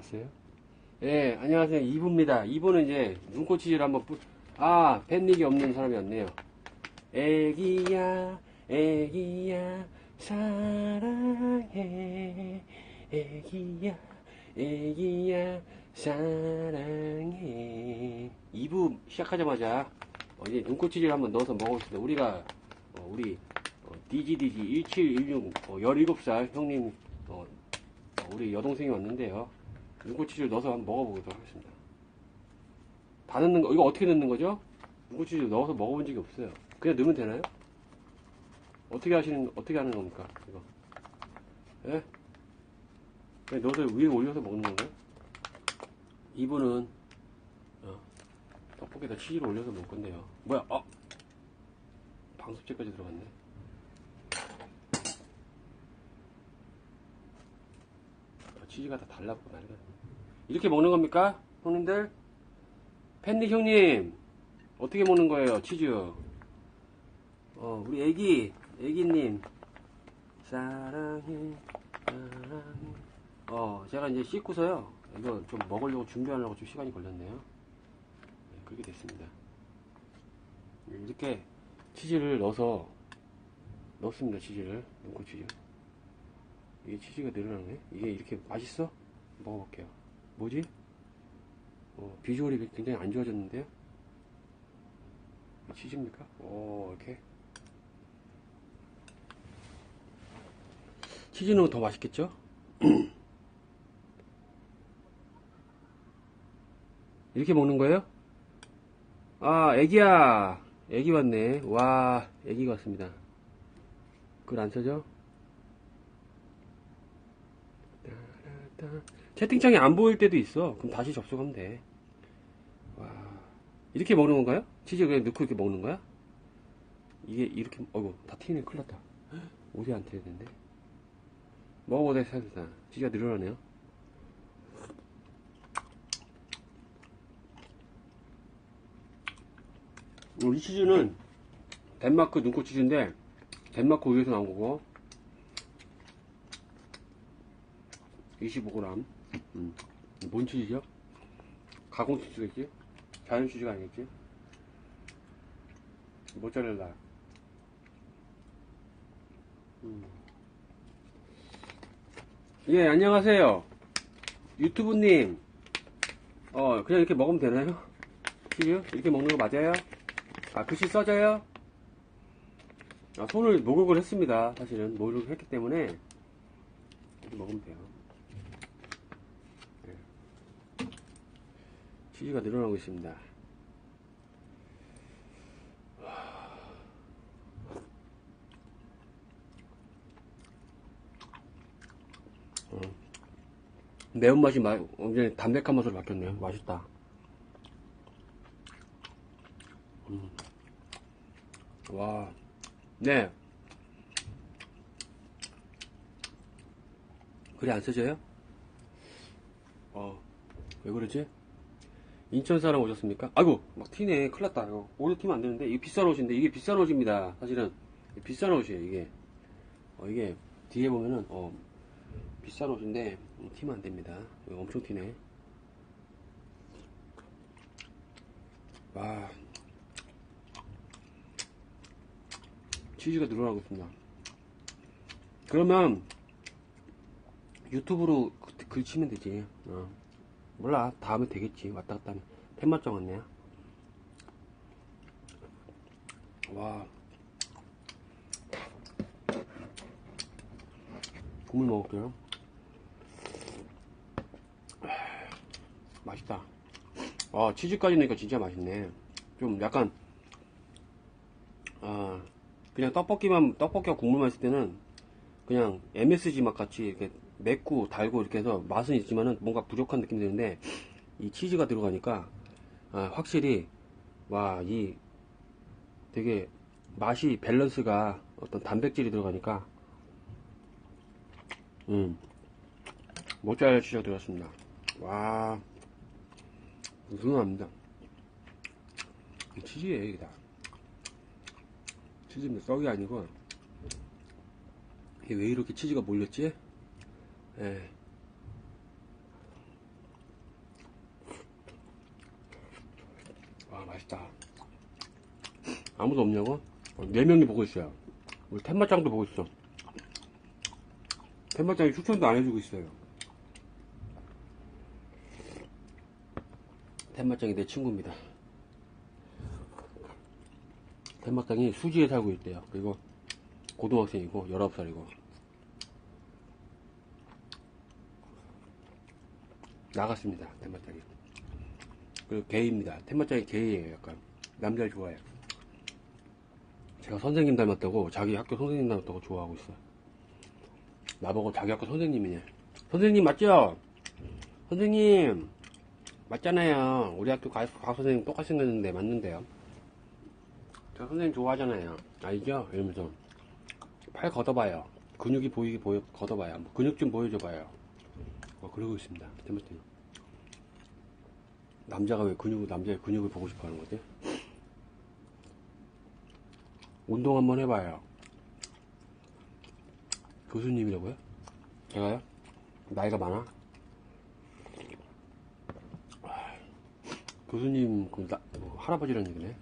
봤어요? 예, 안녕하세요. 2부입니다. 2부는 이제 눈꽃치즈를 한번 뿌, 아, 팬닉이 없는 사람이 왔네요. 애기야, 애기야, 사랑해. 애기야, 애기야, 사랑해. 2부 시작하자마자, 어, 이제 눈꽃치즈를 한번 넣어서 먹어보겠습니다. 우리가, 어, 우리, 어, DGDG 1716, 어, 17살 형님, 어, 어, 우리 여동생이 왔는데요. 눈꽃치즈를 넣어서 한번 먹어보도록 하겠습니다. 다 넣는 거, 이거 어떻게 넣는 거죠? 눈꽃치즈 넣어서 먹어본 적이 없어요. 그냥 넣으면 되나요? 어떻게 하시는, 어떻게 하는 겁니까? 이거. 예? 그냥 넣어서 위에 올려서 먹는 건가요? 이분은, 어, 떡볶이에다 치즈를 올려서 먹을 건데요. 뭐야, 어! 방석재까지 들어갔네. 치즈가 다 달라붙고 난리가. 이렇게 먹는 겁니까? 형님들? 팬닉 형님, 어떻게 먹는 거예요, 치즈? 어, 우리 애기, 애기님. 사랑해, 사랑해. 어, 제가 이제 씻고서요. 이거 좀 먹으려고 준비하려고 좀 시간이 걸렸네요. 네, 그렇게 됐습니다. 이렇게 치즈를 넣어서 넣습니다, 치즈를. 눈꽃 치즈. 이게 치즈가 늘어나네? 이게 이렇게 맛있어? 먹어볼게요. 뭐지? 어, 비주얼이 굉장히 안 좋아졌는데요? 치즈입니까? 오, 이렇게. 치즈 넣으면 더 맛있겠죠? 이렇게 먹는 거예요? 아, 애기야. 애기 왔네. 와, 애기가 왔습니다. 글 안 써져? 따라따. 채팅창이 안 보일 때도 있어. 그럼 다시 접속하면 돼. 와. 이렇게 먹는 건가요? 치즈 그냥 넣고 이렇게 먹는 거야? 이게 이렇게, 어이구, 다 튀네. 큰일 났다. 옷이 안 튀어야 되는데. 먹어보자, 살살. 치즈가 늘어나네요. 이 치즈는 덴마크 눈꽃 치즈인데, 덴마크 우유에서 나온 거고, 25g. 음. 뭔 치즈죠? 가공 치즈겠지? 자연 치즈가 아니겠지? 모짜렐라. 음. 예, 안녕하세요. 유튜브님. 어, 그냥 이렇게 먹으면 되나요? 치즈? 이렇게 먹는 거 맞아요? 아, 글씨 써져요? 아, 손을 목욕을 했습니다. 사실은. 목욕을 했기 때문에. 이렇게 먹으면 돼요. 네. 치즈가 늘어나고 있습니다. 어. 매운맛이 마, 완전히 담백한 맛으로 바뀌었네요. 맛있다. 음. 와, 네. 글이 안 써져요? 어, 왜 그러지? 인천 사람 오셨습니까? 아이고, 막 튀네. 큰일 났다. 이거 오늘 튀면 안 되는데. 이게 비싼 옷인데, 이게 비싼 옷입니다. 사실은. 비싼 옷이에요, 이게. 어, 이게, 뒤에 보면은, 어, 비싼 옷인데, 음, 튀면 안 됩니다. 엄청 튀네. 와. 치즈가 늘어나고 있습니다. 그러면, 유튜브로 그- 글 치면 되지. 어. 몰라. 다음에 되겠지. 왔다 갔다 하면. 팬맛정 왔네요. 와. 국물 먹을게요. 맛있다. 아, 치즈까지 넣으니까 진짜 맛있네. 좀 약간, 아, 그냥 떡볶이만, 떡볶이와 국물만 있을 때는 그냥 MSG 맛 같이 이렇게 맵고 달고 이렇게 해서 맛은 있지만은 뭔가 부족한 느낌이 드는데 이 치즈가 들어가니까 아, 확실히 와 이 되게 맛이 밸런스가 어떤 단백질이 들어가니까 음 모짜렐라 치즈가 들어갔습니다. 와 우승합니다. 치즈예요 이게 다. 치즈입니다. 떡이 아니고. 이게 왜 이렇게 치즈가 몰렸지? 예. 와, 맛있다. 아무도 없냐고? 어, 네 명이 보고 있어요. 우리 텐마짱도 보고 있어. 텐마짱이 추천도 안 해주고 있어요. 텐마짱이 내 친구입니다. 텐마짱이 수지에 살고 있대요. 그리고 고등학생이고 19살이고 나갔습니다. 텐마짱이. 그리고 게이입니다. 텐마짱이 게이예요. 약간 남자를 좋아해요. 제가 선생님 닮았다고 자기 학교 선생님 닮았다고 좋아하고 있어. 나보고 자기 학교 선생님이냐. 선생님 맞죠? 선생님 맞잖아요. 우리 학교 과, 과 선생님 똑같이 생겼는데 맞는데요. 저 선생님 좋아하잖아요. 알죠? 이러면서 팔 걷어봐요. 근육이 보이게 보여 걷어봐요. 뭐 근육 좀 보여줘봐요. 어, 그러고 있습니다. 테마팀. 남자가 왜 근육, 남자의 근육을 보고 싶어 하는 거지? 운동 한번 해봐요. 교수님이라고요? 제가요? 나이가 많아? 교수님, 그, 나, 뭐, 할아버지란 얘기네.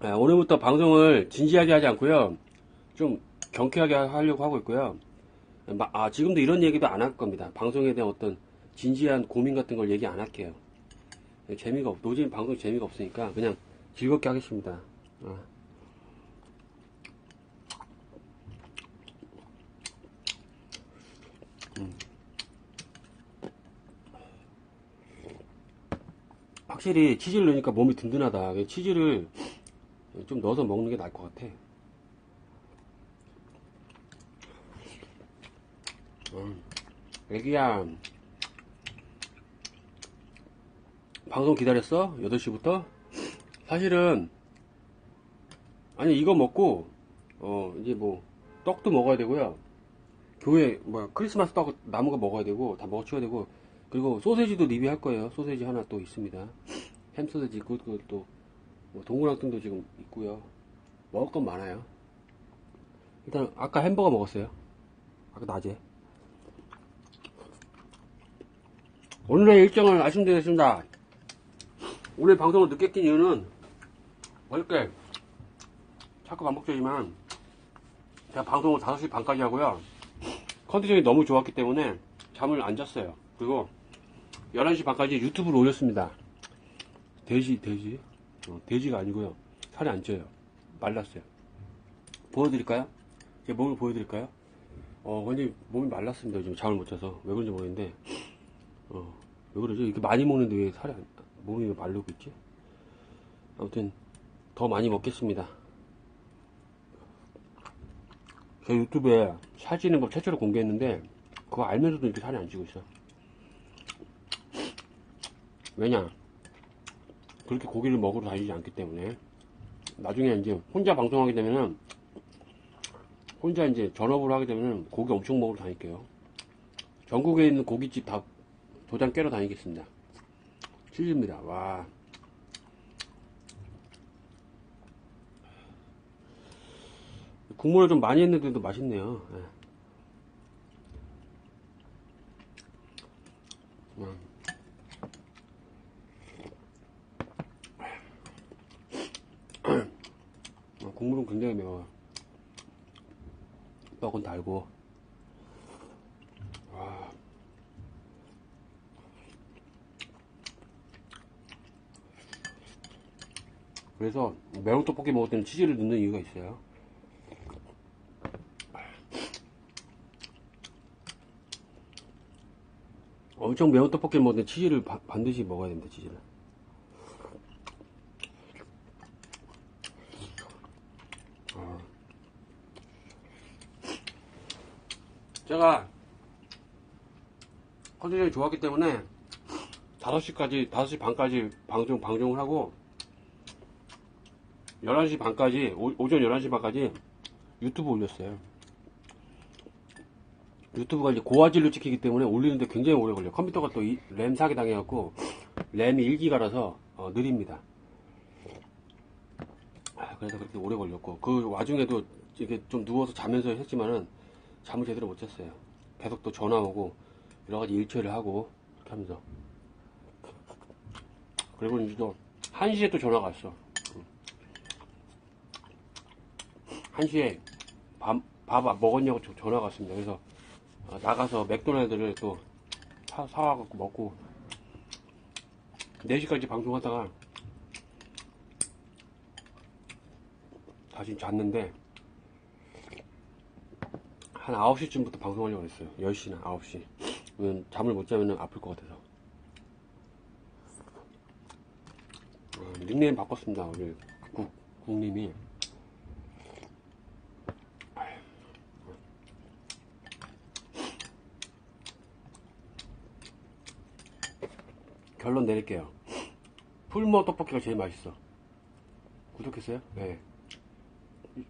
아, 오늘부터 방송을 진지하게 하지 않고요. 좀 경쾌하게 하려고 하고 있고요. 마- 아, 지금도 이런 얘기도 안 할 겁니다. 방송에 대한 어떤 진지한 고민 같은 걸 얘기 안 할게요. 재미가 없, 노진 방송 재미가 없으니까 그냥 즐겁게 하겠습니다. 어. 음. 확실히 치즈를 넣으니까 몸이 든든하다. 치즈를 좀 넣어서 먹는 게 나을 것 같아. 음. 애기야, 방송 기다렸어? 8시부터? 사실은, 아니, 이거 먹고, 어, 이제 뭐, 떡도 먹어야 되고요. 교회, 뭐, 크리스마스 떡, 거 먹어야 되고, 다 먹어 치워야 되고, 그리고 소세지도 리뷰할 거예요. 소세지 하나 또 있습니다. 햄 소세지, 그것도 또, 뭐 동그랑땡도 지금 있고요. 먹을 건 많아요. 일단, 아까 햄버거 먹었어요. 아까 낮에. 오늘의 일정을 말씀드리겠습니다. 오늘 방송을 늦게 낀 이유는 어저께 자꾸 반복되지만 제가 방송을 5시 반까지 하고요. 컨디션이 너무 좋았기 때문에 잠을 안 잤어요. 그리고 11시 반까지 유튜브를 올렸습니다. 돼지, 돼지? 어, 돼지가 아니고요. 살이 안 쪄요. 말랐어요. 보여드릴까요? 제 몸을 보여드릴까요? 어, 근데 몸이 말랐습니다. 지금 잠을 못 자서. 왜 그런지 모르겠는데. 어, 왜 그러지? 이렇게 많이 먹는데 왜 살이 안, 몸이 왜 마르고 있지? 아무튼, 더 많이 먹겠습니다. 제 유튜브에 살찌는 법 최초로 공개했는데, 그거 알면서도 이렇게 살이 안 찌고 있어. 왜냐? 그렇게 고기를 먹으러 다니지 않기 때문에. 나중에 이제 혼자 방송하게 되면은, 혼자 이제 전업을 하게 되면은 고기 엄청 먹으러 다닐게요. 전국에 있는 고깃집 다 도장 깨러 다니겠습니다. 치즈입니다. 와. 국물을 좀 많이 했는데도 맛있네요. 예. 음. 어, 국물은 굉장히 매워요. 떡은 달고. 와. 그래서 매운 떡볶이 먹을 때는 치즈를 넣는 이유가 있어요. 엄청 매운 떡볶이를 먹을 때 치즈를 바- 반드시 먹어야 됩니다, 치즈를. 아. 제가 컨디션이 좋았기 때문에 5시까지, 5시 반까지 방송, 방송을 하고 11시 반까지, 오, 오전 11시 반까지 유튜브 올렸어요. 유튜브가 이제 고화질로 찍히기 때문에 올리는데 굉장히 오래 걸려요. 컴퓨터가 또 램 사기 당해갖고 램이 1기가라서 어, 느립니다. 아, 그래서 그렇게 오래 걸렸고 그 와중에도 이게 좀 누워서 자면서 했지만은 잠을 제대로 못 잤어요. 계속 또 전화 오고 여러 가지 일처리를 하고 하면서. 그리고 이제 또, 1시에 또 전화가 왔어. 1시에 밥, 밥 먹었냐고 저- 전화가 왔습니다. 그래서 어, 나가서 맥도날드를 또 사, 사와갖고 먹고 4시까지 방송하다가 다시 잤는데 한 9시쯤부터 방송하려고 했어요. 10시나 9시. 왜냐면 잠을 못 자면 아플 것 같아서. 어, 닉네임 바꿨습니다. 우리 국, 국님이. 결론 내릴게요. 풀모 떡볶이가 제일 맛있어. 구독했어요? 네.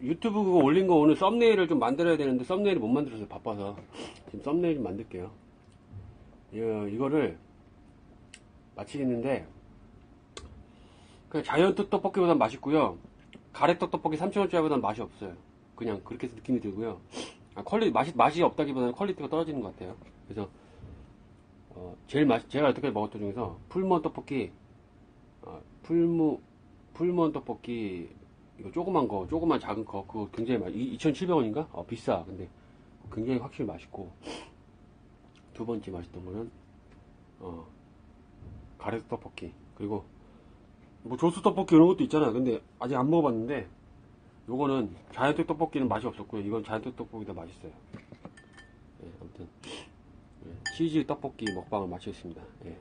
유튜브 그거 올린 거 오늘 썸네일을 좀 만들어야 되는데 썸네일을 못 만들어서 바빠서 지금 썸네일 좀 만들게요. 이거, 이거를 마치겠는데 그냥 자이언트 떡볶이보단 맛있고요. 가래떡 떡볶이 3,000원짜리보단 맛이 없어요. 그냥 그렇게 느낌이 들고요. 아, 퀄리 맛이 맛이 없다기보다는 퀄리티가 떨어지는 것 같아요. 그래서 어, 제일 맛 제가 여태까지 먹었던 중에서 풀무원 떡볶이 어, 풀무 풀무원 떡볶이 이거 조그만 거 조그만 작은 거 그거 굉장히 맛 2,700원인가? 어, 비싸. 근데 굉장히 확실히 맛있고 두 번째 맛있던 거는 어, 가래떡 떡볶이 그리고 뭐 조수 떡볶이 이런 것도 있잖아. 근데 아직 안 먹어봤는데 요거는 자이언트 떡볶이는 맛이 없었고요. 이건 자이언트 떡볶이가 맛있어요. 치즈 떡볶이 먹방을 마치겠습니다. 예,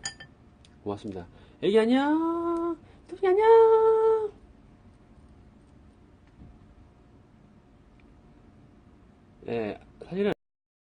고맙습니다. 애기 안녕. 토리 안녕. 예,